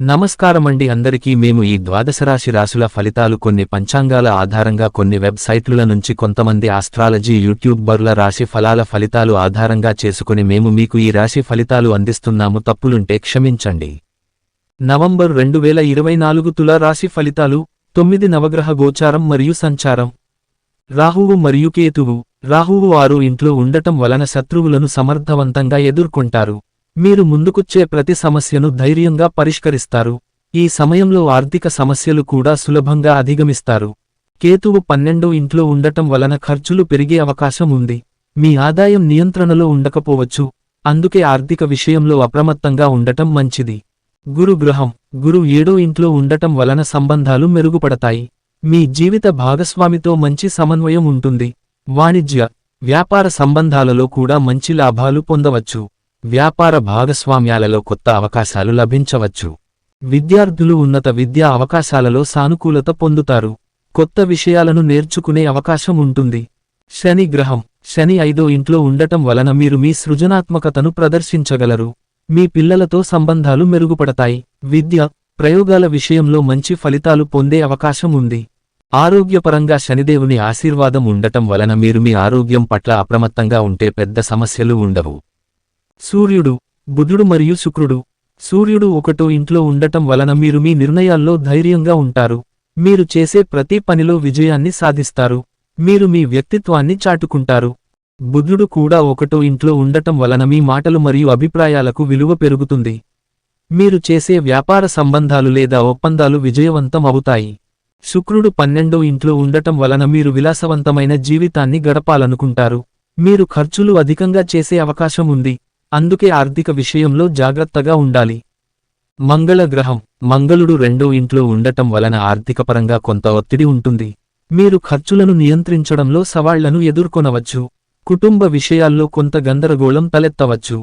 నమస్కారమండి అందరికీ మేము ఈ ద్వాదశరాశి రాశుల ఫలితాలు కొన్ని పంచాంగాల ఆధారంగా కొన్ని వెబ్సైట్ల నుంచి కొంతమంది ఆస్ట్రాలజీ యూట్యూబర్ల రాశి ఫలాల ఫలితాలు ఆధారంగా చేసుకుని మేము మీకు ఈ రాశి ఫలితాలు అందిస్తున్నాము. తప్పులుంటే క్షమించండి. నవంబర్ రెండు వేల ఇరవై నాలుగు తుల రాశి ఫలితాలు తొమ్మిది నవగ్రహ గోచారం మరియు సంచారం. రాహువు మరియు కేతువు రాహువు వారు ఇంట్లో ఉండటం వలన శత్రువులను సమర్థవంతంగా ఎదుర్కొంటారు. మీరు ముందుకొచ్చే ప్రతి సమస్యను ధైర్యంగా పరిష్కరిస్తారు. ఈ సమయంలో ఆర్థిక సమస్యలు కూడా సులభంగా అధిగమిస్తారు. కేతువు పన్నెండో ఇంట్లో ఉండటం వలన ఖర్చులు పెరిగే అవకాశం ఉంది. మీ ఆదాయం నియంత్రణలో ఉండకపోవచ్చు. అందుకే ఆర్థిక విషయంలో అప్రమత్తంగా ఉండటం మంచిది. గురు గ్రహం గురు ఏడో ఇంట్లో ఉండటం వలన సంబంధాలు మెరుగుపడతాయి. మీ జీవిత భాగస్వామితో మంచి సమన్వయం ఉంటుంది. వాణిజ్య వ్యాపార సంబంధాలలో కూడా మంచి లాభాలు పొందవచ్చు. వ్యాపార భాగస్వామ్యాలలో కొత్త అవకాశాలు లభించవచ్చు. విద్యార్థులు ఉన్నత విద్యా అవకాశాలలో సానుకూలత పొందుతారు. కొత్త విషయాలను నేర్చుకునే అవకాశం ఉంటుంది. శని గ్రహం. శని ఐదో ఇంట్లో ఉండటం వలన మీరు మీ సృజనాత్మకతను ప్రదర్శించగలరు. మీ పిల్లలతో సంబంధాలు మెరుగుపడతాయి. విద్య ప్రయోగాల విషయంలో మంచి ఫలితాలు పొందే అవకాశం ఉంది. ఆరోగ్యపరంగా శనిదేవుని ఆశీర్వాదం ఉండటం వలన మీరు మీ ఆరోగ్యం పట్ల అప్రమత్తంగా ఉంటే పెద్ద సమస్యలు ఉండవు. సూర్యుడు బుధుడు మరియు శుక్రుడు. సూర్యుడు ఒకటో ఇంట్లో ఉండటం వలన మీరు మీ నిర్ణయాల్లో ధైర్యంగా ఉంటారు. మీరు చేసే ప్రతి పనిలో విజయాన్ని సాధిస్తారు. మీరు మీ వ్యక్తిత్వాన్ని చాటుకుంటారు. బుధుడు కూడా ఒకటో ఇంట్లో ఉండటం వలన మీ మాటలు మరియు అభిప్రాయాలకు విలువ పెరుగుతుంది. మీరు చేసే వ్యాపార సంబంధాలు లేదా ఒప్పందాలు విజయవంతం అవుతాయి. శుక్రుడు పన్నెండో ఇంట్లో ఉండటం వలన మీరు విలాసవంతమైన జీవితాన్ని గడపాలనుకుంటారు. మీరు ఖర్చులు అధికంగా చేసే అవకాశం ఉంది. అందుకే ఆర్థిక విషయంలో జాగ్రత్తగా ఉండాలి. మంగళ గ్రహం మంగళుడు రెండో ఇంట్లో ఉండటం వలన ఆర్థికపరంగా కొంత ఒత్తిడి ఉంటుంది. మీరు ఖర్చులను నియంత్రించడంలో సవాళ్ళను ఎదుర్కొనవచ్చు. కుటుంబ విషయాల్లో కొంత గందరగోళం తలెత్తవచ్చు.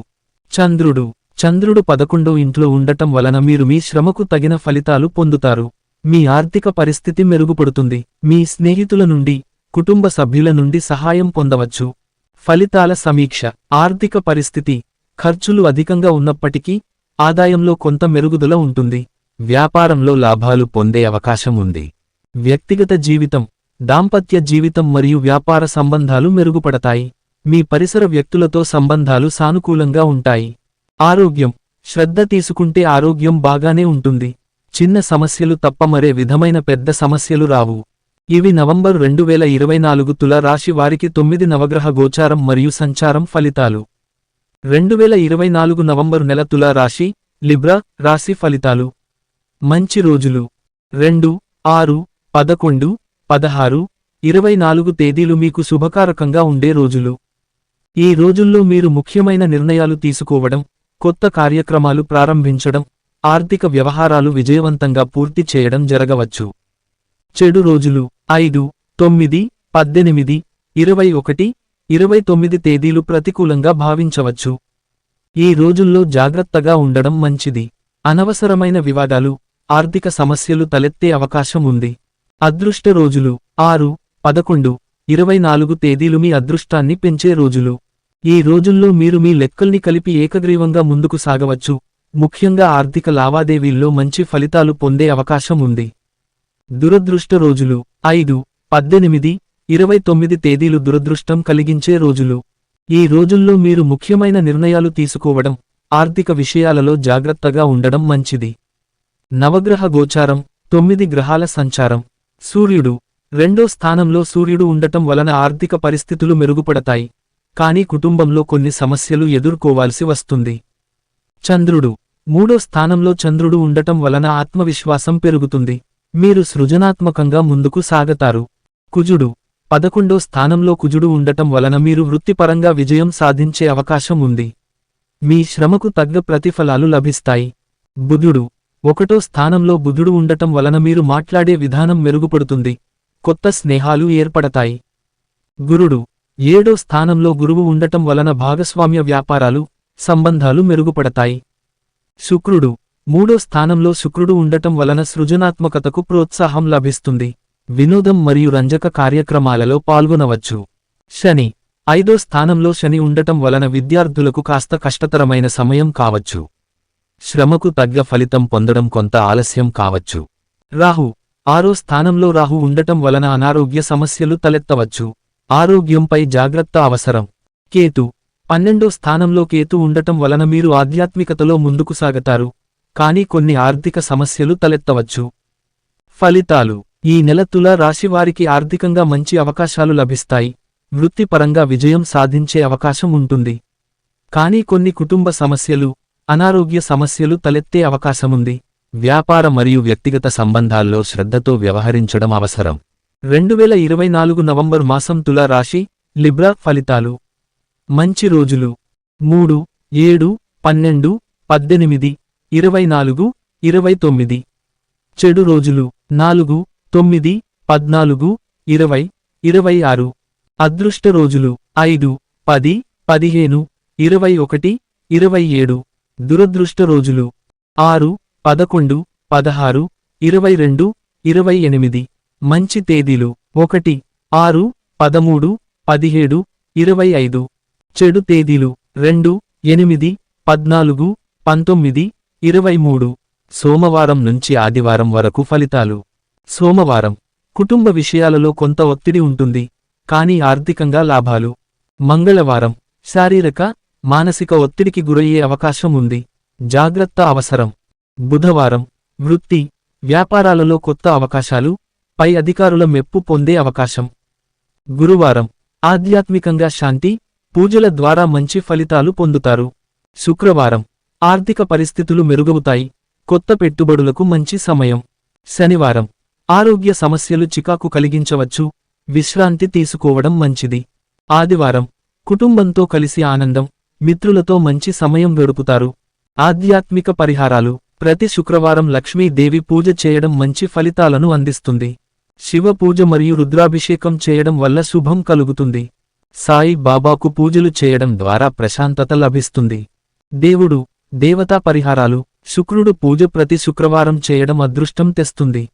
చంద్రుడు చంద్రుడు పదకొండో ఇంట్లో ఉండటం వలన మీరు మీ శ్రమకు తగిన ఫలితాలు పొందుతారు. మీ ఆర్థిక పరిస్థితి మెరుగుపడుతుంది. మీ స్నేహితుల నుండి కుటుంబ సభ్యుల నుండి సహాయం పొందవచ్చు. ఫలితాల సమీక్ష ఆర్థిక పరిస్థితి ఖర్చులు అధికంగా ఉన్నప్పటికీ ఆదాయంలో కొంత మెరుగుదల ఉంటుంది. వ్యాపారంలో లాభాలు పొందే అవకాశం ఉంది. వ్యక్తిగత జీవితం దాంపత్య జీవితం మరియు వ్యాపార సంబంధాలు మెరుగుపడతాయి. మీ పరిసర వ్యక్తులతో సంబంధాలు సానుకూలంగా ఉంటాయి. ఆరోగ్యం శ్రద్ధ తీసుకుంటే ఆరోగ్యం బాగానే ఉంటుంది. చిన్న సమస్యలు తప్ప మరే విధమైన పెద్ద సమస్యలు రావు. ఇవి నవంబర్ రెండు వేల ఇరవై నాలుగు తుల రాశి వారికి తొమ్మిది నవగ్రహ గోచారం మరియు సంచారం ఫలితాలు. రెండు వేల ఇరవై నాలుగు నవంబరు నెల తుల రాశి లిబ్రా రాశి ఫలితాలు. మంచి రోజులు. రెండు ఆరు పదకొండు పదహారు ఇరవై నాలుగు తేదీలు మీకు శుభకారకంగా ఉండే రోజులు. ఈ రోజుల్లో మీరు ముఖ్యమైన నిర్ణయాలు తీసుకోవడం కొత్త కార్యక్రమాలు ప్రారంభించడం ఆర్థిక వ్యవహారాలు విజయవంతంగా పూర్తి చేయడం జరగవచ్చు. చెడు రోజులు. ఐదు తొమ్మిది పద్దెనిమిది ఇరవై ఒకటి ఇరవై తొమ్మిది తేదీలు ప్రతికూలంగా భావించవచ్చు. ఈ రోజుల్లో జాగ్రత్తగా ఉండడం మంచిది. అనవసరమైన వివాదాలు ఆర్థిక సమస్యలు తలెత్తే అవకాశం ఉంది. అదృష్ట రోజులు ఆరు పదకొండు ఇరవై నాలుగు తేదీలు మీ అదృష్టాన్ని పెంచే రోజులు. ఈ రోజుల్లో మీరు మీ లెక్కల్ని కలిపి ఏకగ్రీవంగా ముందుకు సాగవచ్చు. ముఖ్యంగా ఆర్థిక లావాదేవీల్లో మంచి ఫలితాలు పొందే అవకాశం ఉంది. దురదృష్ట రోజులు ఐదు పద్దెనిమిది ఇరవై తొమ్మిది తేదీలు దురదృష్టం కలిగించే రోజులు. ఈ రోజుల్లో మీరు ముఖ్యమైన నిర్ణయాలు తీసుకోవడం ఆర్థిక విషయాలలో జాగ్రత్తగా ఉండడం మంచిది. నవగ్రహ గోచారం తొమ్మిది గ్రహాల సంచారం. సూర్యుడు రెండో స్థానంలో సూర్యుడు ఉండటం వలన ఆర్థిక పరిస్థితులు మెరుగుపడతాయి. కానీ కుటుంబంలో కొన్ని సమస్యలు ఎదుర్కోవాల్సి వస్తుంది. చంద్రుడు మూడో స్థానంలో చంద్రుడు ఉండటం వలన ఆత్మవిశ్వాసం పెరుగుతుంది. మీరు సృజనాత్మకంగా ముందుకు సాగతారు. కుజుడు పదకొండో స్థానంలో కుజుడు ఉండటం వలన మీరు వృత్తిపరంగా విజయం సాధించే అవకాశం ఉంది. మీ శ్రమకు తగ్గ ప్రతిఫలాలు లభిస్తాయి. బుధుడు. ఒకటో స్థానంలో బుధుడు ఉండటం వలన మీరు మాట్లాడే విధానం మెరుగుపడుతుంది. కొత్త స్నేహాలు ఏర్పడతాయి. గురుడు. ఏడో స్థానంలో గురువు ఉండటం వలన భాగస్వామ్య వ్యాపారాలు సంబంధాలు మెరుగుపడతాయి. శుక్రుడు. మూడో స్థానంలో శుక్రుడు ఉండటం వలన సృజనాత్మకతకు ప్రోత్సాహం లభిస్తుంది. వినోదం మరియు రంజక కార్యక్రమాలలో పాల్గొనవచ్చు. శని. ఐదో స్థానంలో శని ఉండటం వలన విద్యార్థులకు కాస్త కష్టతరమైన సమయం కావచ్చు. శ్రమకు తగ్గ ఫలితం పొందడం కొంత ఆలస్యం కావచ్చు. రాహు. ఆరో స్థానంలో రాహు ఉండటం వలన అనారోగ్య సమస్యలు తలెత్తవచ్చు. ఆరోగ్యంపై జాగ్రత్త అవసరం. కేతు. పన్నెండో స్థానంలో కేతు ఉండటం వలన మీరు ఆధ్యాత్మికతలో ముందుకు సాగతారు. కానీ కొన్ని ఆర్థిక సమస్యలు తలెత్తవచ్చు. ఫలితాలు. ఈ నెల తుల రాశివారికి ఆర్థికంగా మంచి అవకాశాలు లభిస్తాయి. వృత్తిపరంగా విజయం సాధించే అవకాశం ఉంటుంది. కానీ కొన్ని కుటుంబ సమస్యలు అనారోగ్య సమస్యలు తలెత్తే అవకాశముంది. వ్యాపార మరియు వ్యక్తిగత సంబంధాల్లో శ్రద్ధతో వ్యవహరించడం అవసరం. రెండు వేల ఇరవై నాలుగు నవంబర్ మాసం తుల రాశి లిబ్రా ఫలితాలు. మంచి రోజులు. మూడు ఏడు పన్నెండు పద్దెనిమిది ఇరవై నాలుగు ఇరవై తొమ్మిది. చెడు రోజులు. నాలుగు తొమ్మిది పద్నాలుగు ఇరవై ఇరవై ఆరు అదృష్ట రోజులు ఐదు పది పదిహేను ఇరవై ఒకటి ఇరవై ఏడు దురదృష్ట రోజులు ఆరు పదకొండు పదహారు ఇరవై రెండు ఇరవై ఎనిమిది మంచి తేదీలు ఒకటి ఆరు పదమూడు పదిహేడు ఇరవై ఐదు చెడు తేదీలు రెండు ఎనిమిది పద్నాలుగు పంతొమ్మిది ఇరవై మూడు సోమవారం నుంచి ఆదివారం వరకు ఫలితాలు. సోమవారం కుటుంబ విషయాలలో కొంత ఒత్తిడి ఉంటుంది కానీ ఆర్థికంగా లాభాలు. మంగళవారం శారీరక మానసిక ఒత్తిడికి గురయ్యే అవకాశం ఉంది. జాగ్రత్త అవసరం. బుధవారం వృత్తి వ్యాపారాలలో కొత్త అవకాశాలు పై అధికారుల మెప్పు పొందే అవకాశం. గురువారం ఆధ్యాత్మికంగా శాంతి పూజల ద్వారా మంచి ఫలితాలు పొందుతారు. శుక్రవారం ఆర్థిక పరిస్థితులు మెరుగవుతాయి. కొత్త పెట్టుబడులకు మంచి సమయం. శనివారం ఆరోగ్య సమస్యలు చికాకు కలిగించవచ్చు. విశ్రాంతి తీసుకోవడం మంచిది. ఆదివారం కుటుంబంతో కలిసి ఆనందం మిత్రులతో మంచి సమయం గడుపుతారు. ఆధ్యాత్మిక పరిహారాలు ప్రతి శుక్రవారం లక్ష్మీదేవి పూజ చేయడం మంచి ఫలితాలను అందిస్తుంది. శివ పూజ మరియు రుద్రాభిషేకం చేయడం వల్ల శుభం కలుగుతుంది. సాయి బాబాకు పూజలు చేయడం ద్వారా ప్రశాంతత లభిస్తుంది. దేవుడు దేవతా పరిహారాలు శుక్రుడు పూజ ప్రతి శుక్రవారం చేయడం అదృష్టం తెస్తుంది.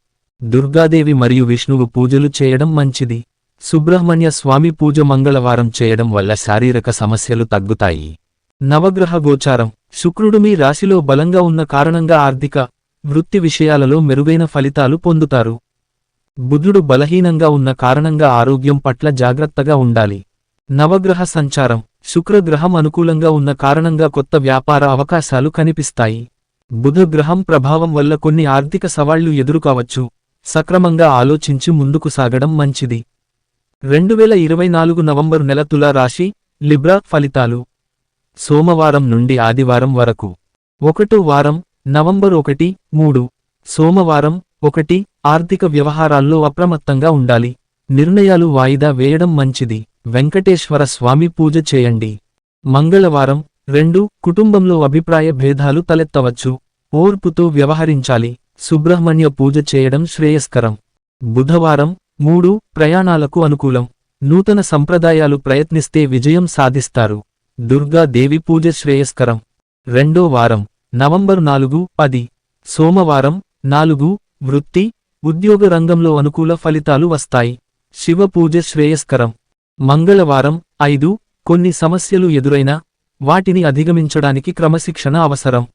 దుర్గాదేవి మరియు విష్ణువు పూజలు చేయడం మంచిది. సుబ్రహ్మణ్య స్వామి పూజ మంగళవారం చేయడం వల్ల శారీరక సమస్యలు తగ్గుతాయి. నవగ్రహ గోచారం. శుక్రుడు మీ రాశిలో బలంగా ఉన్న కారణంగా ఆర్థిక వృత్తి విషయాలలో మెరుగైన ఫలితాలు పొందుతారు. బుధుడు బలహీనంగా ఉన్న కారణంగా ఆరోగ్యం పట్ల జాగ్రత్తగా ఉండాలి. నవగ్రహ సంచారం. శుక్రగ్రహం అనుకూలంగా ఉన్న కారణంగా కొత్త వ్యాపార అవకాశాలు కనిపిస్తాయి. బుధ గ్రహం ప్రభావం వల్ల కొన్ని ఆర్థిక సవాళ్ళు ఎదురుకావచ్చు. సక్రమంగా ఆలోచించి ముందుకు సాగడం మంచిది. రెండు వేల ఇరవై నాలుగు నవంబరు నెల తుల రాశి లిబ్రా ఫలితాలు. సోమవారం నుండి ఆదివారం వరకు. ఒకటో వారం నవంబర్ ఒకటి మూడు. సోమవారం ఒకటి ఆర్థిక వ్యవహారాల్లో అప్రమత్తంగా ఉండాలి. నిర్ణయాలు వాయిదా వేయడం మంచిది. వెంకటేశ్వర స్వామి పూజ చేయండి. మంగళవారం రెండు కుటుంబంలో అభిప్రాయ భేదాలు తలెత్తవచ్చు. ఓర్పుతో వ్యవహరించాలి. సుబ్రహ్మణ్య పూజ చేయడం శ్రేయస్కరం. బుధవారం మూడు ప్రయాణాలకు అనుకూలం. నూతన సంప్రదాయాలు ప్రయత్నిస్తే విజయం సాధిస్తారు. దుర్గాదేవి పూజ శ్రేయస్కరం. రెండో వారం నవంబర్ నాలుగు పది. సోమవారం నాలుగు వృత్తి ఉద్యోగ రంగంలో అనుకూల ఫలితాలు వస్తాయి. శివ పూజ శ్రేయస్కరం. మంగళవారం ఐదు కొన్ని సమస్యలు ఎదురైనా వాటిని అధిగమించడానికి క్రమశిక్షణ అవసరం.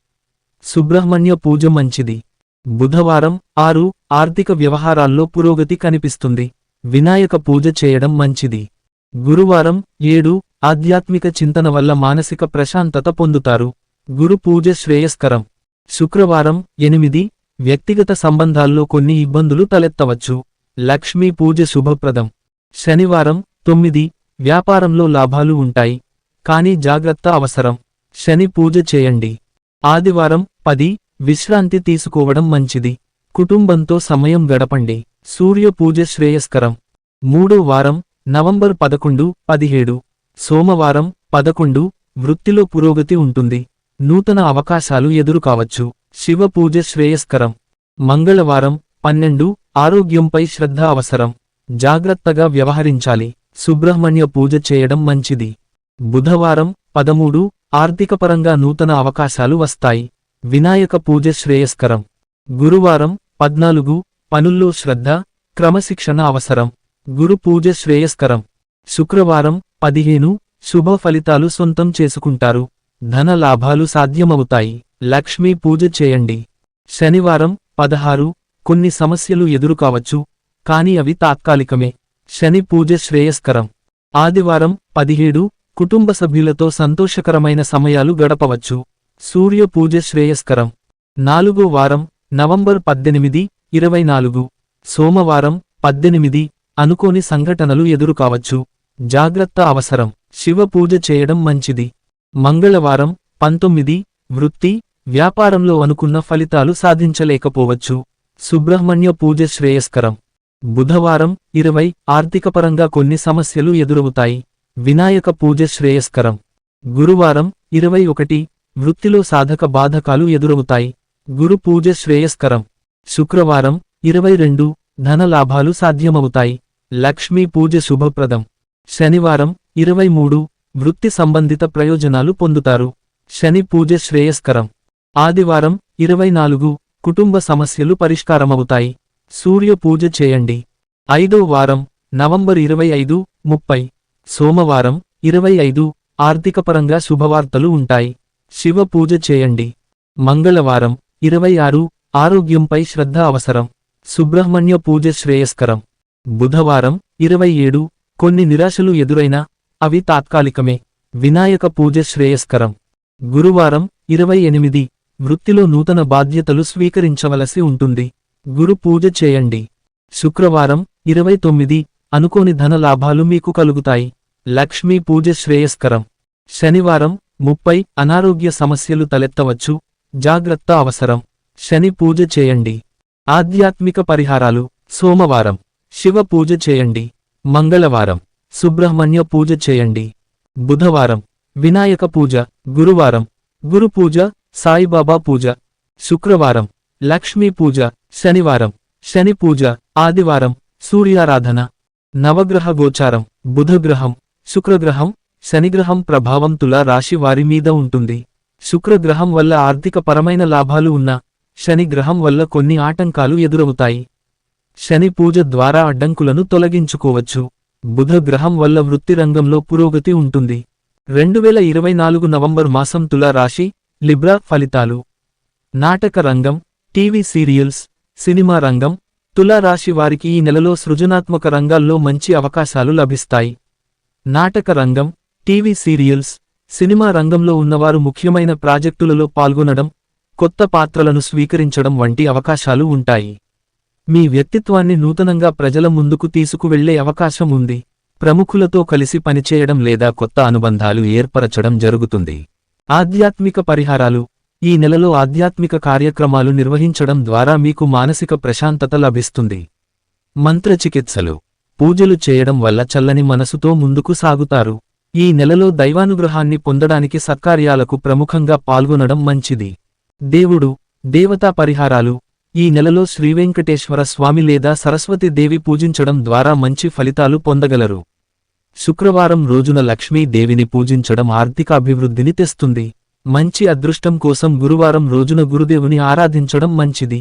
సుబ్రహ్మణ్య పూజ మంచిది. బుధవారం ఆరు ఆర్థిక వ్యవహారాల్లో పురోగతి కనిపిస్తుంది. వినాయక పూజ చేయడం మంచిది. గురువారం ఏడు ఆధ్యాత్మిక చింతన వల్ల మానసిక ప్రశాంతత పొందుతారు. గురు పూజ శ్రేయస్కరం. శుక్రవారం ఎనిమిది వ్యక్తిగత సంబంధాల్లో కొన్ని ఇబ్బందులు తలెత్తవచ్చు. లక్ష్మీ పూజ శుభప్రదం. శనివారం తొమ్మిది వ్యాపారంలో లాభాలు ఉంటాయి. కానీ జాగ్రత్త అవసరం. శని పూజ చేయండి. ఆదివారం పది విశ్రాంతి తీసుకోవడం మంచిది. కుటుంబంతో సమయం గడపండి. సూర్య పూజ శ్రేయస్కరం. మూడో వారం నవంబర్ పదకొండు పదిహేడు. సోమవారం పదకొండు వృత్తిలో పురోగతి ఉంటుంది. నూతన అవకాశాలు ఎదురుకావచ్చు. శివ పూజ శ్రేయస్కరం. మంగళవారం పన్నెండు ఆరోగ్యంపై శ్రద్ధ అవసరం. జాగ్రత్తగా వ్యవహరించాలి. సుబ్రహ్మణ్య పూజ చేయడం మంచిది. బుధవారం పదమూడు ఆర్థికపరంగా నూతన అవకాశాలు వస్తాయి. వినాయక పూజ శ్రేయస్కరం. గురువారం పద్నాలుగు పనుల్లో శ్రద్ధ క్రమశిక్షణ అవసరం. గురు పూజ శ్రేయస్కరం. శుక్రవారం పదిహేను శుభ ఫలితాలు సొంతం చేసుకుంటారు. ధన లాభాలు సాధ్యమవుతాయి. లక్ష్మీ పూజ చేయండి. శనివారం పదహారు కొన్ని సమస్యలు ఎదురుకావచ్చు కాని అవి తాత్కాలికమే. శని పూజ శ్రేయస్కరం. ఆదివారం పదిహేడు కుటుంబ సభ్యులతో సంతోషకరమైన సమయాలు గడపవచ్చు. సూర్య పూజ శ్రేయస్కరం. నాలుగో వారం నవంబర్ పద్దెనిమిది ఇరవై నాలుగు. సోమవారం పద్దెనిమిది అనుకోని సంఘటనలు ఎదురుకావచ్చు. జాగ్రత్త అవసరం. శివ పూజ చేయడం మంచిది. మంగళవారం పంతొమ్మిది వృత్తి వ్యాపారంలో అనుకున్న ఫలితాలు సాధించలేకపోవచ్చు. సుబ్రహ్మణ్య పూజ శ్రేయస్కరం. బుధవారం ఇరవై ఆర్థికపరంగా కొన్ని సమస్యలు ఎదురవుతాయి. వినాయక పూజ శ్రేయస్కరం. గురువారం ఇరవై ఒకటి వృత్తిలో సాధక బాధకాలు ఎదురవుతాయి. గురు పూజ శ్రేయస్కరం. శుక్రవారం ఇరవై రెండు ధన లాభాలు సాధ్యమవుతాయి. లక్ష్మీ పూజ శుభప్రదం. శనివారం ఇరవై మూడు వృత్తి సంబంధిత ప్రయోజనాలు పొందుతారు. శని పూజ శ్రేయస్కరం. ఆదివారం ఇరవై నాలుగు కుటుంబ సమస్యలు పరిష్కారమవుతాయి. సూర్య పూజ చేయండి. ఐదో వారం నవంబర్ ఇరవై ఐదు ముప్పై. సోమవారం ఇరవై ఐదు ఆర్థికపరంగా శుభవార్తలు ఉంటాయి. శివ పూజ చేయండి. మంగళవారం ఇరవై ఆరు ఆరోగ్యంపై శ్రద్ధ అవసరం. సుబ్రహ్మణ్య పూజ శ్రేయస్కరం. బుధవారం ఇరవై ఏడు కొన్ని నిరాశలు ఎదురైనా అవి తాత్కాలికమే. వినాయక పూజ శ్రేయస్కరం. గురువారం ఇరవై ఎనిమిది వృత్తిలో నూతన బాధ్యతలు స్వీకరించవలసి ఉంటుంది. గురు పూజ చేయండి. శుక్రవారం ఇరవై తొమ్మిది అనుకోని ధన లాభాలు మీకు కలుగుతాయి. లక్ష్మీ పూజ శ్రేయస్కరం. శనివారం ముప్పై అనారోగ్య సమస్యలు తలెత్తవచ్చు. జాగ్రత్త అవసరం. శని పూజ చేయండి. ఆధ్యాత్మిక పరిహారాలు. సోమవారం. శివ పూజ చేయండి. మంగళవారం. సుబ్రహ్మణ్య పూజ చేయండి. బుధవారం. వినాయక పూజ. గురువారం. గురు పూజ. సాయిబాబా పూజ. శుక్రవారం. లక్ష్మీ పూజ. శనివారం. శని పూజ. ఆదివారం. సూర్యారాధన. నవగ్రహ గోచారం. బుధగ్రహం. శుక్రగ్రహం. శనిగ్రహం ప్రభావం తుల రాశి వారి మీద ఉంటుంది. శుక్రగ్రహం వల్ల ఆర్థిక పరమైన లాభాలు ఉన్నా శనిగ్రహం వల్ల కొన్ని ఆటంకాలు ఎదురవుతాయి. శని పూజ ద్వారా అడ్డంకులను తొలగించుకోవచ్చు. బుధ గ్రహం వల్ల వృత్తి రంగంలో పురోగతి ఉంటుంది. రెండు వేల ఇరవై నాలుగు నవంబర్ మాసం తుల రాశి లిబ్రా ఫలితాలు. నాటక రంగం టీవీ సీరియల్స్ సినిమా రంగం తులా రాశి వారికి ఈ నెలలో సృజనాత్మక రంగాల్లో మంచి అవకాశాలు లభిస్తాయి. నాటక రంగం టీవీ సీరియల్స్ సినిమా రంగంలో ఉన్నవారు ముఖ్యమైన ప్రాజెక్టులలో పాల్గొనడం కొత్త పాత్రలను స్వీకరించడం వంటి అవకాశాలు ఉంటాయి. మీ వ్యక్తిత్వాన్ని నూతనంగా ప్రజల ముందుకు తీసుకువెళ్ళే అవకాశం ఉంది. ప్రముఖులతో కలిసి పనిచేయడం లేదా కొత్త అనుబంధాలు ఏర్పరచడం జరుగుతుంది. ఆధ్యాత్మిక పరిహారాలు ఈ నెలలో ఆధ్యాత్మిక కార్యక్రమాలు నిర్వహించడం ద్వారా మీకు మానసిక ప్రశాంతత లభిస్తుంది. మంత్రచికిత్సలు పూజలు చేయడం వల్ల చల్లని మనసుతో ముందుకు సాగుతారు. ఈ నెలలో దైవానుగ్రహాన్ని పొందడానికి సత్కార్యాలకు ప్రముఖంగా పాల్గొనడం మంచిది. దేవుడు దేవతా పరిహారాలు ఈ నెలలో శ్రీవెంకటేశ్వర స్వామి లేదా సరస్వతి దేవి పూజించడం ద్వారా మంచి ఫలితాలు పొందగలరు. శుక్రవారం రోజున లక్ష్మీ దేవిని పూజించడం ఆర్థికాభివృద్ధిని తెస్తుంది. మంచి అదృష్టం కోసం గురువారం రోజున గురుదేవుని ఆరాధించడం మంచిది.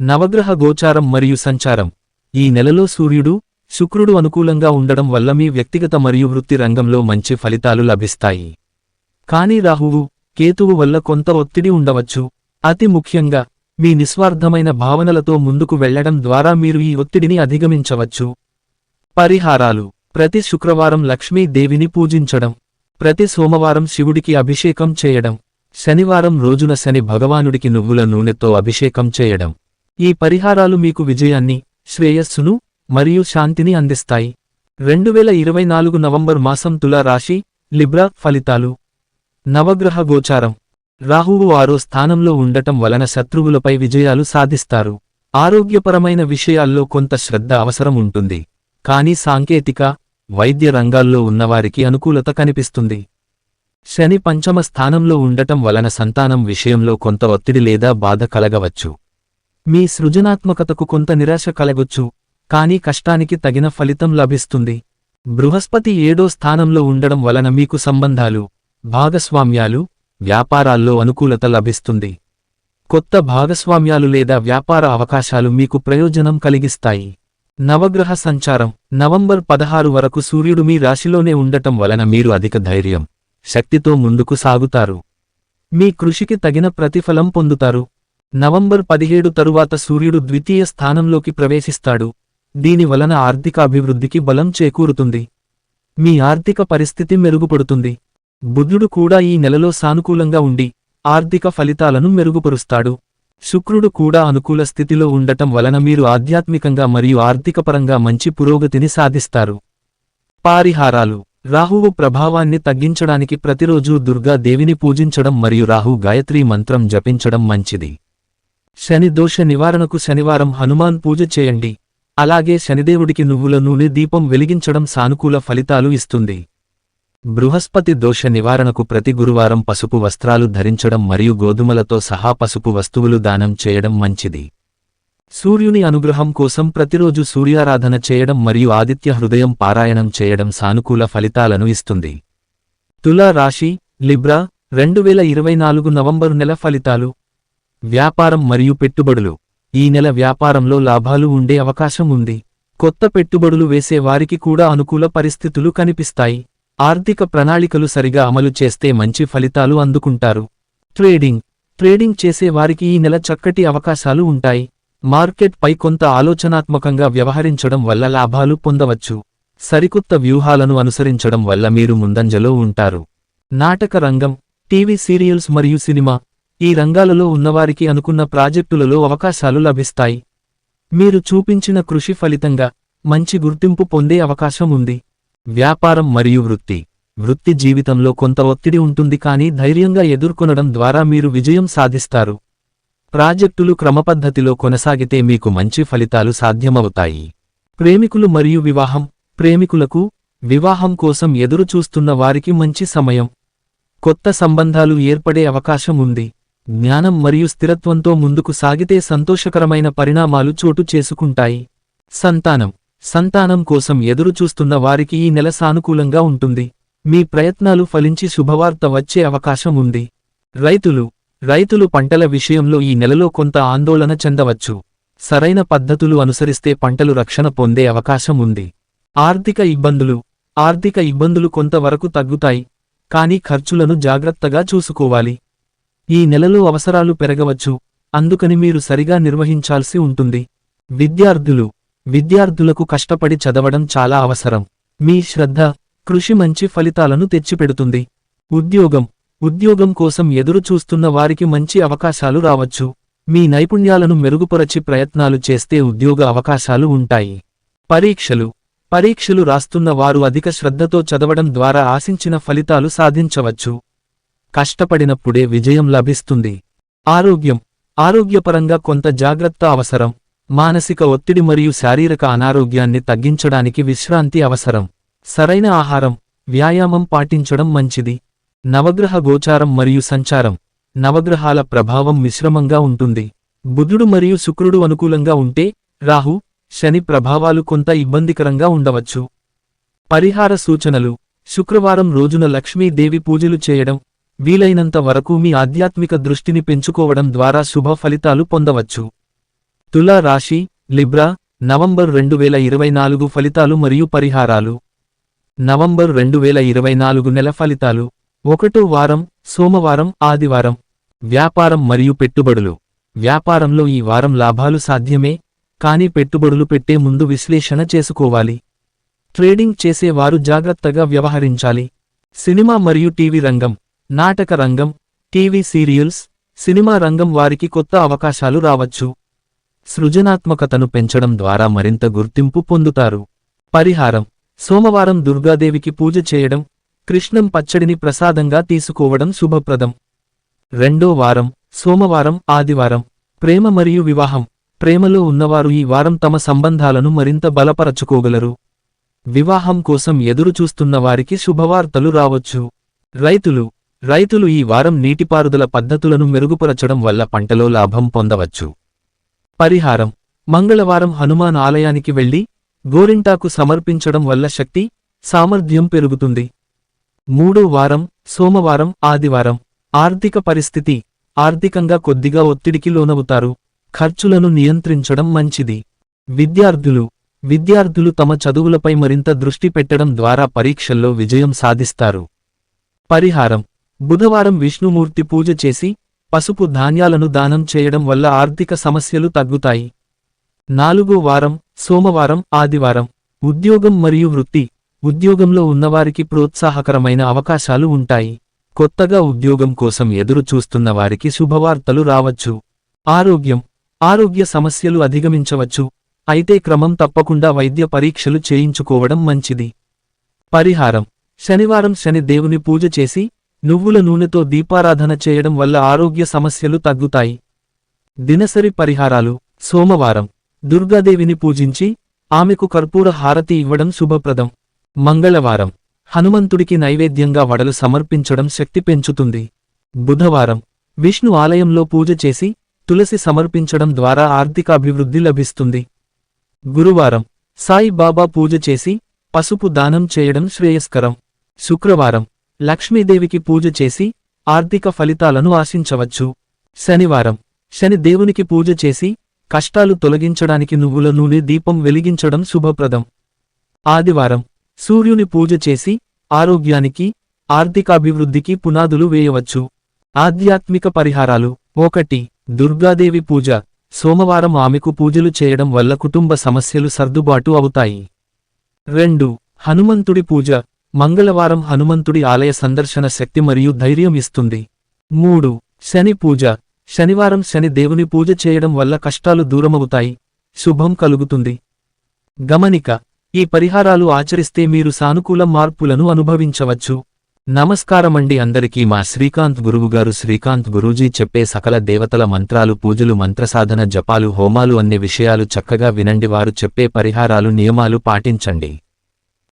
నవగ్రహ గోచారం మరియు సంచారం. ఈ నెలలో సూర్యుడు శుక్రుడు అనుకూలంగా ఉండడం వల్ల మీ వ్యక్తిగత మరియు వృత్తి రంగంలో మంచి ఫలితాలు లభిస్తాయి. కానీ రాహువు కేతువు వల్ల కొంత ఒత్తిడి ఉండవచ్చు. అతి ముఖ్యంగా మీ నిస్వార్థమైన భావనలతో ముందుకు వెళ్ళడం ద్వారా మీరు ఈ ఒత్తిడిని అధిగమించవచ్చు. పరిహారాలు. ప్రతి శుక్రవారం లక్ష్మీదేవిని పూజించడం. ప్రతి సోమవారం శివుడికి అభిషేకం చేయడం. శనివారం రోజున శని భగవానుడికి నువ్వుల నూనెతో అభిషేకం చేయడం. ఈ పరిహారాలు మీకు విజయాన్ని శ్రేయస్సును మరియు శాంతిని అందిస్తాయి. రెండువేల ఇరవై నాలుగు నవంబర్ మాసం తుల రాశి లిబ్రా ఫలితాలు. నవగ్రహ గోచారం. రాహువు ఆరో స్థానంలో ఉండటం వలన శత్రువులపై విజయాలు సాధిస్తారు. ఆరోగ్యపరమైన విషయాల్లో కొంత శ్రద్ధ అవసరం ఉంటుంది. కానీ సాంకేతిక వైద్య రంగాల్లో ఉన్నవారికి అనుకూలత కనిపిస్తుంది. శని పంచమ స్థానంలో ఉండటం వలన సంతానం విషయంలో కొంత ఒత్తిడి లేదా బాధ కలగవచ్చు. మీ సృజనాత్మకతకు కొంత నిరాశ కలగొచ్చు. కానీ కష్టానికి తగిన ఫలితం లభిస్తుంది. బృహస్పతి ఏడో స్థానంలో ఉండడం వలన మీకు సంబంధాలు భాగస్వామ్యాలు వ్యాపారాల్లో అనుకూలత లభిస్తుంది. కొత్త భాగస్వామ్యాలు లేదా వ్యాపార అవకాశాలు మీకు ప్రయోజనం కలిగిస్తాయి. నవగ్రహ సంచారం నవంబర్ పదహారు వరకు సూర్యుడు మీ రాశిలోనే ఉండటం వలన మీరు అధిక ధైర్యం శక్తితో ముందుకు సాగుతారు. మీ కృషికి తగిన ప్రతిఫలం పొందుతారు. నవంబర్ పదిహేడు తరువాత సూర్యుడు ద్వితీయ స్థానంలోకి ప్రవేశిస్తాడు. దీని వలన ఆర్థిక అభివృద్ధికి బలం చేకూరుతుంది. మీ ఆర్థిక పరిస్థితి మెరుగుపడుతుంది. బుధుడు కూడా ఈ నెలలో సానుకూలంగా ఉండి ఆర్థిక ఫలితాలను మెరుగుపరుస్తాడు. శుక్రుడు కూడా అనుకూల స్థితిలో ఉండటం వలన మీరు ఆధ్యాత్మికంగా మరియు ఆర్థికపరంగా మంచి పురోగతిని సాధిస్తారు. పారిహారాలు. రాహువు ప్రభావాన్ని తగ్గించడానికి ప్రతిరోజూ దుర్గా దేవిని పూజించడం మరియు రాహు గాయత్రీ మంత్రం జపించడం మంచిది. శని దోష నివారణకు శనివారం హనుమాన్ పూజ చేయండి. అలాగే శనిదేవుడికి నువ్వుల నూనె దీపం వెలిగించడం సానుకూల ఫలితాలు ఇస్తుంది. బృహస్పతి దోష నివారణకు ప్రతి గురువారం పసుపు వస్త్రాలు ధరించడం మరియు గోధుమలతో సహా పసుపు వస్తువులు దానం చేయడం మంచిది. సూర్యుని అనుగ్రహం కోసం ప్రతిరోజు సూర్యారాధన చేయడం మరియు ఆదిత్య హృదయం పారాయణం చేయడం సానుకూల ఫలితాలను ఇస్తుంది. తులా రాశి లిబ్రా రెండు వేల ఇరవై నాలుగు నవంబరు నెల ఫలితాలు. వ్యాపారం మరియు పెట్టుబడులు. ఈ నెల వ్యాపారంలో లాభాలు ఉండే అవకాశం ఉంది. కొత్త పెట్టుబడులు వేసే వారికి కూడా అనుకూల పరిస్థితులు కనిపిస్తాయి. ఆర్థిక ప్రణాళికలు సరిగా అమలు చేస్తే మంచి ఫలితాలు అందుకుంటారు. ట్రేడింగ్. ట్రేడింగ్ చేసే వారికి ఈ నెల చక్కటి అవకాశాలు ఉంటాయి. మార్కెట్ పై కొంత ఆలోచనాత్మకంగా వ్యవహరించడం వల్ల లాభాలు పొందవచ్చు. సరికొత్త వ్యూహాలను అనుసరించడం వల్ల మీరు ముందంజలో ఉంటారు. నాటక రంగం టీవీ సీరియల్స్ మరియు సినిమా ఈ రంగాలలో ఉన్నవారికి అనుకున్న ప్రాజెక్టులలో అవకాశాలు లభిస్తాయి. మీరు చూపించిన కృషి ఫలితంగా మంచి గుర్తింపు పొందే అవకాశం ఉంది. వ్యాపారం మరియు వృత్తి. వృత్తి జీవితంలో కొంత ఒత్తిడి ఉంటుంది కానీ ధైర్యంగా ఎదుర్కొనడం ద్వారా మీరు విజయం సాధిస్తారు. ప్రాజెక్టులు క్రమపద్ధతిలో కొనసాగితే మీకు మంచి ఫలితాలు సాధ్యమవుతాయి. ప్రేమికులు మరియు వివాహం. ప్రేమికులకు వివాహం కోసం ఎదురుచూస్తున్న వారికి మంచి సమయం. కొత్త సంబంధాలు ఏర్పడే అవకాశం ఉంది. జ్ఞానం మరియు స్థిరత్వంతో ముందుకు సాగితే సంతోషకరమైన పరిణామాలు చోటు చేసుకుంటాయి. సంతానం. సంతానం కోసం ఎదురు చూస్తున్న వారికి ఈ నెల సానుకూలంగా ఉంటుంది. మీ ప్రయత్నాలు ఫలించి శుభవార్త వచ్చే అవకాశం ఉంది. రైతులు. రైతులు పంటల విషయంలో ఈ నెలలో కొంత ఆందోళన చెందవచ్చు. సరైన పద్ధతులు అనుసరిస్తే పంటలు రక్షణ పొందే అవకాశం ఉంది. ఆర్థిక ఇబ్బందులు. ఆర్థిక ఇబ్బందులు కొంతవరకు తగ్గుతాయి. కానీ ఖర్చులను జాగ్రత్తగా చూసుకోవాలి. ఈ నెలలో అవసరాలు పెరగవచ్చు. అందుకని మీరు సరిగా నిర్వహించాల్సి ఉంటుంది. విద్యార్థులు. విద్యార్థులకు కష్టపడి చదవడం చాలా అవసరం. మీ శ్రద్ధ కృషి మంచి ఫలితాలను తెచ్చిపెడుతుంది. ఉద్యోగం. ఉద్యోగం కోసం ఎదురు చూస్తున్న వారికి మంచి అవకాశాలు రావచ్చు. మీ నైపుణ్యాలను మెరుగుపరచి ప్రయత్నాలు చేస్తే ఉద్యోగ అవకాశాలు ఉంటాయి. పరీక్షలు. పరీక్షలు రాస్తున్న వారు అధిక శ్రద్ధతో చదవడం ద్వారా ఆశించిన ఫలితాలు సాధించవచ్చు. కష్టపడినప్పుడే విజయం లభిస్తుంది. ఆరోగ్యం. ఆరోగ్యపరంగా కొంత జాగ్రత్త అవసరం. మానసిక ఒత్తిడి మరియు శారీరక అనారోగ్యాన్ని తగ్గించడానికి విశ్రాంతి అవసరం. సరైన ఆహారం వ్యాయామం పాటించడం మంచిది. నవగ్రహ గోచారం మరియు సంచారం. నవగ్రహాల ప్రభావం మిశ్రమంగా ఉంటుంది. బుధుడు మరియు శుక్రుడు అనుకూలంగా ఉంటే రాహు శని ప్రభావాలు కొంత ఇబ్బందికరంగా ఉండవచ్చు. పరిహార సూచనలు. శుక్రవారం రోజున లక్ష్మీదేవి పూజలు చేయడం వీలైనంత వరకు మీ ఆధ్యాత్మిక దృష్టిని పెంచుకోవడం ద్వారా శుభ ఫలితాలు పొందవచ్చు. తులా రాశి లిబ్రా నవంబర్ రెండు వేల ఇరవై నాలుగు ఫలితాలు మరియు పరిహారాలు. నవంబర్ రెండు వేల ఇరవై నాలుగు నెల ఫలితాలు. ఒకటో వారం సోమవారం ఆదివారం. వ్యాపారం మరియు పెట్టుబడులు. వ్యాపారంలో ఈ వారం లాభాలు సాధ్యమే కానీ పెట్టుబడులు పెట్టే ముందు విశ్లేషణ చేసుకోవాలి. ట్రేడింగ్ చేసేవారు జాగ్రత్తగా వ్యవహరించాలి. సినిమా మరియు టీవీ రంగం. నాటక రంగం టీవీ సీరియల్స్ సినిమా రంగం వారికి కొత్త అవకాశాలు రావచ్చు. సృజనాత్మకతను పెంచడం ద్వారా మరింత గుర్తింపు పొందుతారు. పరిహారం సోమవారం దుర్గాదేవికి పూజ చేయడం కృష్ణం పచ్చడిని ప్రసాదంగా తీసుకోవడం శుభప్రదం. రెండో వారం సోమవారం ఆదివారం ప్రేమ మరియు వివాహం. ప్రేమలో ఉన్నవారు ఈ వారం తమ సంబంధాలను మరింత బలపరచుకోగలరు. వివాహం కోసం ఎదురుచూస్తున్న వారికి శుభవార్తలు రావచ్చు. రైతులు రైతులు ఈ వారం నీటిపారుదల పద్ధతులను మెరుగుపరచడం వల్ల పంటలో లాభం పొందవచ్చు. పరిహారం. మంగళవారం హనుమాన్ ఆలయానికి వెళ్ళి గోరింటాకు సమర్పించడం వల్ల శక్తి సామర్థ్యం పెరుగుతుంది. మూడో వారం సోమవారం ఆదివారం. ఆర్థిక పరిస్థితి ఆర్థికంగా కొద్దిగా ఒత్తిడికి లోనవుతారు. ఖర్చులను నియంత్రించడం మంచిది. విద్యార్థులు. విద్యార్థులు తమ చదువులపై మరింత దృష్టి పెట్టడం ద్వారా పరీక్షల్లో విజయం సాధిస్తారు. పరిహారం. బుధవారం విష్ణుమూర్తి పూజ చేసి పసుపు ధాన్యాలను దానం చేయడం వల్ల ఆర్థిక సమస్యలు తగ్గుతాయి. నాలుగో వారం సోమవారం ఆదివారం. ఉద్యోగం మరియు వృత్తి. ఉద్యోగంలో ఉన్నవారికి ప్రోత్సాహకరమైన అవకాశాలు ఉంటాయి. కొత్తగా ఉద్యోగం కోసం ఎదురు చూస్తున్న వారికి శుభవార్తలు రావచ్చు. ఆరోగ్యం. ఆరోగ్య సమస్యలు అధిగమించవచ్చు. అయితే క్రమం తప్పకుండా వైద్య పరీక్షలు చేయించుకోవడం మంచిది. పరిహారం. శనివారం శని దేవుని పూజ చేసి నువ్వుల నూనెతో దీపారాధన చేయడం వల్ల ఆరోగ్య సమస్యలు తగ్గుతాయి. దినసరి పరిహారాలు. సోమవారం. దుర్గాదేవిని పూజించి ఆమెకు కర్పూర హారతి ఇవ్వడం శుభప్రదం. మంగళవారం. హనుమంతుడికి నైవేద్యంగా వడలు సమర్పించడం శక్తి పెంచుతుంది. బుధవారం. విష్ణు ఆలయంలో పూజ చేసి తులసి సమర్పించడం ద్వారా ఆర్థికాభివృద్ధి లభిస్తుంది. గురువారం. సాయి బాబా పూజ చేసి పసుపు దానం చేయడం శ్రేయస్కరం. శుక్రవారం. లక్ష్మీదేవికి పూజ చేసి ఆర్థిక ఫలితాలను ఆశించవచ్చు. శనివారం. శని దేవునికి పూజ చేసి కష్టాలు తొలగించడానికి నువ్వుల నూనె దీపం వెలిగించడం శుభప్రదం. ఆదివారం. సూర్యుని పూజ చేసి ఆరోగ్యానికి ఆర్థికాభివృద్ధికి పునాదులు వేయవచ్చు. ఆధ్యాత్మిక పరిహారాలు. ఒకటి. దుర్గాదేవి పూజ. సోమవారం ఆమెకు పూజలు చేయడం వల్ల కుటుంబ సమస్యలు సర్దుబాటు అవుతాయి. రెండు. హనుమంతుడి పూజ. మంగళవారం హనుమంతుడి ఆలయ సందర్శన శక్తి మరియు ధైర్యం ఇస్తుంది. మూడు. శని పూజ. శనివారం శని దేవుని పూజ చేయడం వల్ల కష్టాలు దూరమవుతాయి. శుభం కలుగుతుంది. గమనిక. ఈ పరిహారాలు ఆచరిస్తే మీరు సానుకూల మార్పులను అనుభవించవచ్చు. నమస్కారమండి అందరికీ మా శ్రీకాంత్ గురువుగారు. శ్రీకాంత్ గురూజీ చెప్పే సకల దేవతల మంత్రాలు పూజలు మంత్రసాధన జపాలు హోమాలు అన్ని విషయాలు చక్కగా వినండి. వారు చెప్పే పరిహారాలు నియమాలు పాటించండి.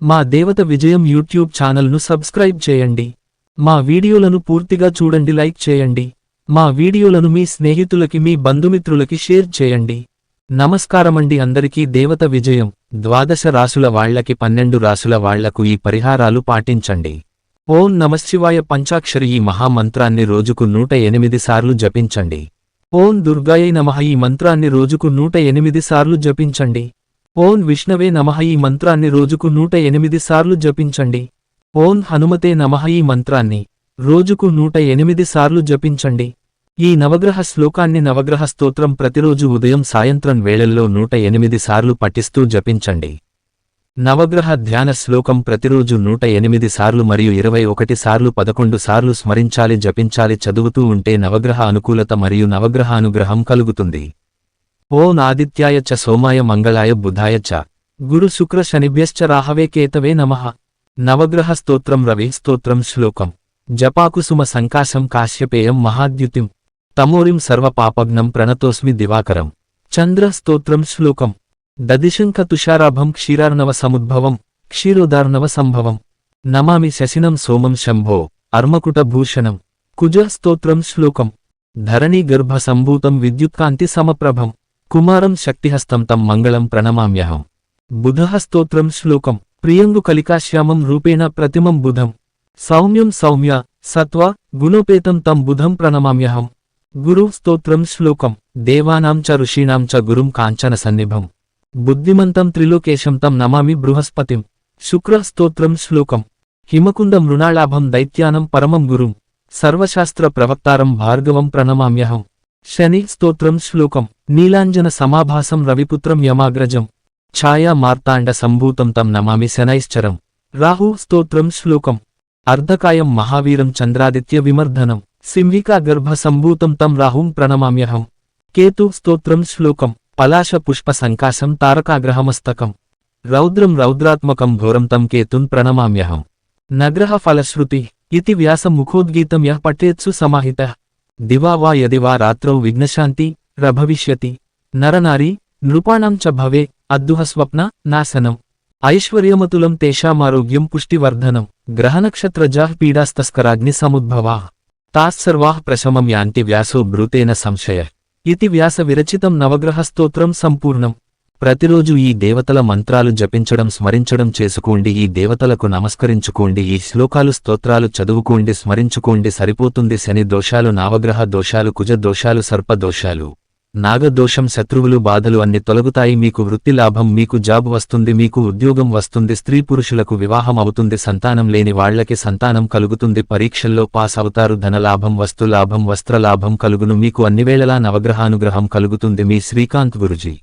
మా దేవత విజయం యూట్యూబ్ ఛానల్ను సబ్స్క్రైబ్ చేయండి. మా వీడియోలను పూర్తిగా చూడండి లైక్ చేయండి. మా వీడియోలను మీ స్నేహితులకి మీ బంధుమిత్రులకి షేర్ చేయండి. నమస్కారమండి అందరికీ. దేవత విజయం ద్వాదశ రాసుల వాళ్ళకి పన్నెండు రాసుల వాళ్ళకు ఈ పరిహారాలు పాటించండి. ఓం నమశివాయ పంచాక్షరి. ఈ మహామంత్రాన్ని రోజుకు నూట ఎనిమిది సార్లు జపించండి. ఓం దుర్గాయ నమః. ఈ మంత్రాన్ని రోజుకు నూట ఎనిమిది సార్లు జపించండి. ఓం విష్ణవే నమః ఈ మంత్రాన్ని రోజుకు నూట ఎనిమిది సార్లు జపించండి. ఓం హనుమతే నమః ఈ మంత్రాన్ని రోజుకు నూట ఎనిమిది సార్లు జపించండి. ఈ నవగ్రహ శ్లోకాన్ని నవగ్రహ స్తోత్రం ప్రతిరోజు ఉదయం సాయంత్రం వేళల్లో నూట ఎనిమిది సార్లు పఠిస్తూ జపించండి. నవగ్రహ ధ్యాన శ్లోకం ప్రతిరోజు నూట ఎనిమిది సార్లు మరియు ఇరవై ఒకటి సార్లు పదకొండు సార్లు స్మరించాలి జపించాలి చదువుతూ ఉంటే నవగ్రహ అనుకూలత మరియు నవగ్రహ అనుగ్రహం కలుగుతుంది. ఓం ఆదిత్యాయ చ సోమాయ మంగళాయ బుధాయ చ. గురు శుక్ర శనిభ్యశ్చ రాహవే కేతవే నమ. నవగ్రహ స్తోత్రం రవి స్తోత్రం శ్లోకం. జపాకుసుమ సంకాశం కాశ్యపేయం మహాద్యుతిం. తమోరిం సర్వపాపగ్నం ప్రణతోస్మి దివాకరం. చంద్ర స్తోత్రం శ్లోకం. దదిశంఖ తుషారాభం క్షీరార్ణవ సముద్భవం క్షీరోదార్ణవ సంభవం. నమామి శశినం సోమం శంభో అర్మకుట భూషణం. కుజ స్తోత్రం శ్లోకం. ధరణీ గర్భ సంభూతం విద్యుత్కాంతి సమప్రభం. కుమారం శక్తిహస్తం తం మంగళం ప్రణమామ్యహం. బుధహస్తోత్రం శ్లోకం. ప్రియంగు కలికాశ్యామం రూపేణ ప్రతిమం బుధం. సౌమ్యం సౌమ్య సత్వ గుణోపేతం తం బుధం ప్రణమామ్యహం. గురు స్తోత్రం శ్లోకం. దేవానాం చ ఋషీణాం చ గురుం కాంచన సన్నిభం. బుద్ధిమంతం త్రిలోకేశం తం నమామి బృహస్పతిం. శుక్ర స్తోత్రం శ్లోకం. హిమకుంద మృణాళాభం దైత్యానం పరమం గురుం. సర్వశాస్త్ర ప్రవక్తారం భార్గవం ప్రణమామ్యహం. శని స్తోత్రం శ్లోకం. నీలాంజన సమాభాసం రవిపుత్రం యమాగ్రజం. ఛాయా మార్తాండ సంభూతం తం నమామి శనైశ్చరం. రాహు స్తోత్రం శ్లోకం. అర్ధకాయం మహావీరం చంద్రాదిత్య విమర్ధనం. సింహికా గర్భ సంభూతం తం రాహుం ప్రణమామ్యహం. కేతు స్తోత్రం శ్లోకం. పలాశ పుష్ప సంకాశం తారకాగ్రహమస్తకం. రౌద్రం రౌద్రాత్మకం ఘోరం తం కేతున్ ప్రణమామ్యహం. నగ్రహ ఫలశ్రుతి. ఇతి వ్యాస ముఖోద్గీతం యః పఠేత్సు సమాహిత. దివా వా యది వా రాత్రౌ విఘ్నశాంతి రభవిష్యతి నరనారీ నృపాణం చ భవే అద్దుహ స్వప్న నాశనం. ఐశ్వర్యమతులం తేషామారోగ్యం పుష్టివర్ధనం. గ్రహనక్షత్రజాః పీడాస్తస్కరాగ్ని సముద్భవా. తాస్సర్వాః ప్రశమం యాంతి వ్యాసో బ్రూతేన సంశయ. ఇతి వ్యాస విరచితం నవగ్రహ స్తోత్రం సంపూర్ణం. ప్రతిరోజు ఈ దేవతల మంత్రాలు జపించడం స్మరించడం చేసుకోండి ఈ దేవతలకు నమస్కరించుకోండి ఈ శ్లోకాలు స్తోత్రాలు చదువుకోండి స్మరించుకోండి సరిపోతుంది శని దోషాలు నావగ్రహ దోషాలు కుజ దోషాలు సర్ప దోషాలు. నాగదోషం శత్రువులు బాధలు అన్ని తొలగుతాయి మీకు వృత్తి లాభం మీకు జాబ్ వస్తుంది మీకు ఉద్యోగం వస్తుంది స్త్రీ పురుషులకు వివాహం అవుతుంది సంతానం లేని వాళ్ళకి సంతానం కలుగుతుంది పరీక్షల్లో పాస్ అవుతారు ధనలాభం వస్తులాభం వస్త్రలాభం కలుగును మీకు అన్నివేళలా నవగ్రహానుగ్రహం కలుగుతుంది మీ శ్రీకాంత్ గురుజీ.